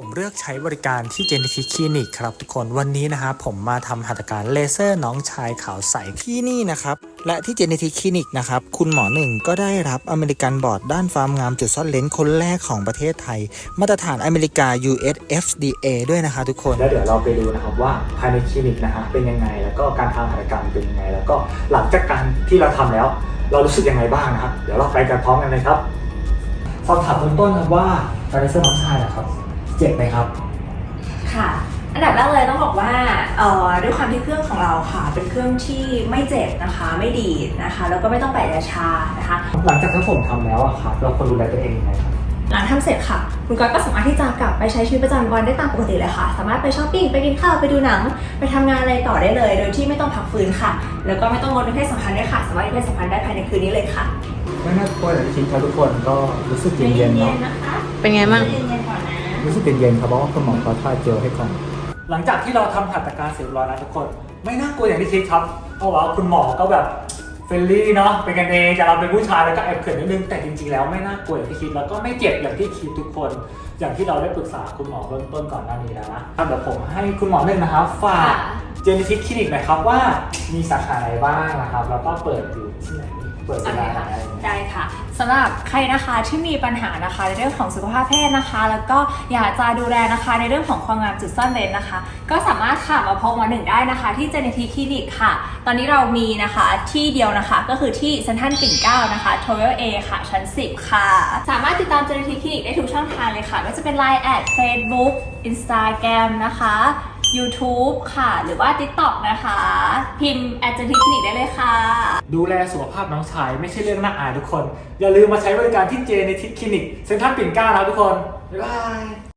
ผมเลือกใช้บริการที่ Genetic Clinic ครับทุกคนวันนี้นะครับผมมาทำหัตถการเลเซอร์น้องชายขาวใสที่นี่นะครับ และที่ Genetic Clinic นะครับ คุณหมอหนึ่งก็ได้รับอเมริกันบอร์ดด้านความงามจุดซ่อนเลนส์คนแรกของประเทศไทย มาตรฐานอเมริกา US FDA ด้วยนะคะทุกคน แล้วเดี๋ยวเราไปดูนะครับว่าภายในคลินิกนะฮะเป็นยังไง แล้วก็การทำหัตถการเป็นยังไง แล้วก็หลังจากการที่เราทำแล้ว เรารู้สึกยังไงบ้างนะครับเดี๋ยวเราไปกันพร้อมกันเลยครับสอบถามเบื้องต้นครับว่าการเลเซอร์น้องชายอะครับ เจ็บไหมครับ ค่ะ อันดับแรกเลยต้องบอกว่าเอ่อด้วยความที่เครื่องของเราค่ะ เป็นเครื่องที่ไม่เจ็บนะคะ ไม่ดีดนะคะ แล้วก็ไม่ต้องแปะยาชานะคะ หลังจากที่ผมทำแล้วอะครับเราควรดูแลตัวเองยังไงครับหลังทำเสร็จค่ะ คุณก้อยก็สามารถที่จะกลับไปใช้ชีวิตประจำวันได้ตามปกติเลยค่ะ สามารถไปช้อปปิ้ง ไปกินข้าว ไปดูหนัง ไปทำงานอะไรต่อได้เลย โดยที่ไม่ต้องพักฟื้นค่ะ แล้วก็ไม่ต้องงดมีเพศสัมพันธ์ด้วยค่ะ สามารถมีเพศสัมพันธ์ได้ภายในคืนนี้เลยค่ะ ไม่น่ากลัวอย่างที่คิดครับทุกคนก็รู้สึกเย็นๆเนาะนะคะเป็นไงบ้าง เย็นๆก่อนนะ รู้สึกเย็นๆครับเพราะว่าคุณหมอก็ทาเจลให้ก่อน หลังจากที่เราทำหัตถการเสร็จเรียบร้อยแล้วทุกคน ไม่น่ากลัวอย่างที่คิดครับเพราะว่าคุณหมอก็แบบเฟรนลี่เนาะเป็นกันเองแต่เราเป็นผู้ชายแล้วก็แอบเขินนิดนึงแต่จริงๆแล้วไม่น่ากลัวอย่างที่คิดแล้วก็ไม่เจ็บอย่างที่คิดทุกคน อย่างที่เราได้ปรึกษาคุณหมอเบื้องต้นก่อนหน้านี้แล้วนะเดี๋ยวผมให้คุณหมอหนึ่งนะครับฝากเจนทิกคลินิกหน่อยครับว่ามีสาขาไหนบ้างนะครับแล้วก็เปิดอยู่ที่ไหนเปิดเวลาไหน สำหรับใครนะคะที่มีปัญหานะคะในเรื่องของสุขภาพเพศนะคะ แล้วก็อยากจะดูแลนะคะในเรื่องของความงามจุดซ่อนเลนนะคะ ก็สามารถค่ะมาพบหมอหนึ่งได้นะคะ ที่เจเนทีคลินิกค่ะ ตอนนี้เรามีนะคะที่เดียวนะคะก็คือที่เซนทันปิ่นเก้านะคะทเวลเอค่ะ ชั้น 10 ค่ะ สามารถติดตามเจเนทีคลินิกได้ทุกช่องทางเลยค่ะไม่ว่าจะเป็น Line แอด Facebook Instagram นะคะ YouTube ค่ะ หรือว่า TikTok นะคะ พิมพ์ a d j e n t i c Clinic ได้เลยค่ะ ดูแลสุขภาพน้องชายไม่ใช่เรื่องน่าอายทุกคน อย่าลืมมาใช้บริการที่เจในทิกคลินิกเซ็นทรัลปิ่นเกล้านะทุกคน บ๊ายบาย